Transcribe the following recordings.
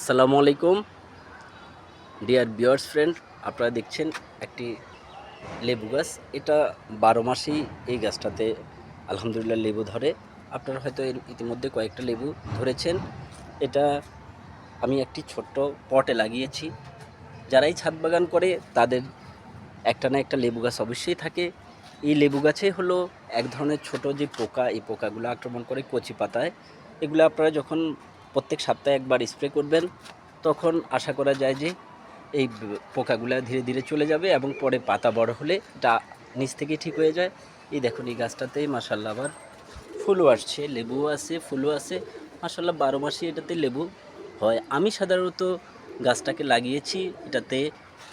আসসালামু আলাইকুম। ডিয়ার বিয়ার্স ফ্রেন্ড আপনারা দেখছেন একটি লেবু গাছ। এটা বারো মাসেই এই গাছটাতে আলহামদুলিল্লাহ লেবু ধরে। আপনারা হয়তো এর ইতিমধ্যে কয়েকটা লেবু ধরেছেন। এটা আমি একটি ছোট্ট পটে লাগিয়েছি। যারাই ছাদ বাগান করে, তাদের একটা না একটা লেবু গাছ অবশ্যই থাকে। এই লেবু গাছে হলো এক ধরনের ছোট যে পোকা, এই পোকাগুলো আক্রমণ করে কচি পাতায়। এগুলো আপনারা যখন প্রত্যেক সপ্তাহে একবার স্প্রে করবেন, তখন আশা করা যায় যে এই পোকাগুলো ধীরে ধীরে চলে যাবে এবং পরে পাতা বড় হলে এটা নিচ থেকে ঠিক হয়ে যায়। এই দেখুন, এই গাছটাতে মাসাল্লাহ আবার ফুলও আসছে, লেবুও আছে, ফুলও আছে। মাসাল্লাহ বারো মাসে এটাতে লেবু হয়। আমি সাধারণত গাছটাকে লাগিয়েছি, এটাতে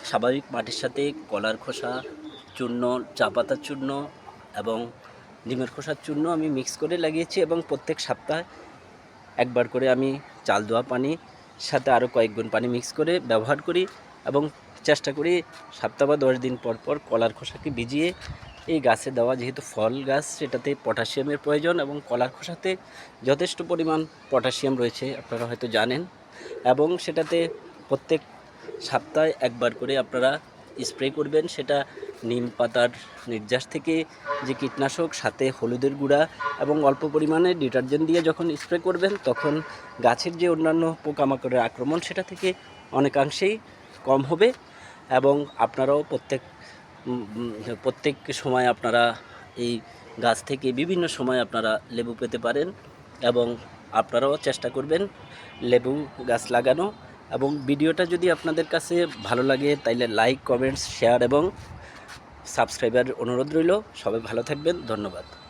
স্বাভাবিক মাটির সাথে কলার খোসা, চূর্ণ, চা পাতার চূর্ণ এবং ডিমের খোসার চূর্ণ আমি মিক্স করে লাগিয়েছি এবং প্রত্যেক সপ্তাহে একবার করে আমি চাল দেওয়া পানি, সাথে আরও কয়েক গুণ পানি মিক্স করে ব্যবহার করি এবং চেষ্টা করি সপ্তাহ বা দশ দিন পর পর কলার খোসাকে ভিজিয়ে এই গাছে দেওয়া যেহেতু ফল গাছ, সেটাতে পটাশিয়ামের প্রয়োজন এবং কলার খোসাতে যথেষ্ট পরিমাণ পটাশিয়াম রয়েছে, আপনারা হয়তো জানেন। এবং সেটাতে প্রত্যেক সপ্তাহে একবার করে আপনারা স্প্রে করবেন, সেটা নিম পাতার নির্যাস থেকে যে কীটনাশক, সাথে হলুদের গুঁড়া এবং অল্প পরিমাণে ডিটারজেন্ট দিয়ে যখন স্প্রে করবেন, তখন গাছের যে অন্যান্য পোকামাকড়ের আক্রমণ, সেটা থেকে অনেকাংশেই কম হবে এবং আপনারাও প্রত্যেক প্রত্যেক সময় আপনারা এই গাছ থেকে বিভিন্ন সময় আপনারা লেবু পেতে পারেন এবং আপনারাও চেষ্টা করবেন লেবু গাছ লাগানো এবং ভিডিওটা যদি আপনাদের কাছে ভালো লাগে, তাইলে লাইক, কমেন্টস, শেয়ার এবং সাবস্ক্রাইবার অনুরোধ রইল। সবাই ভালো থাকবেন। ধন্যবাদ।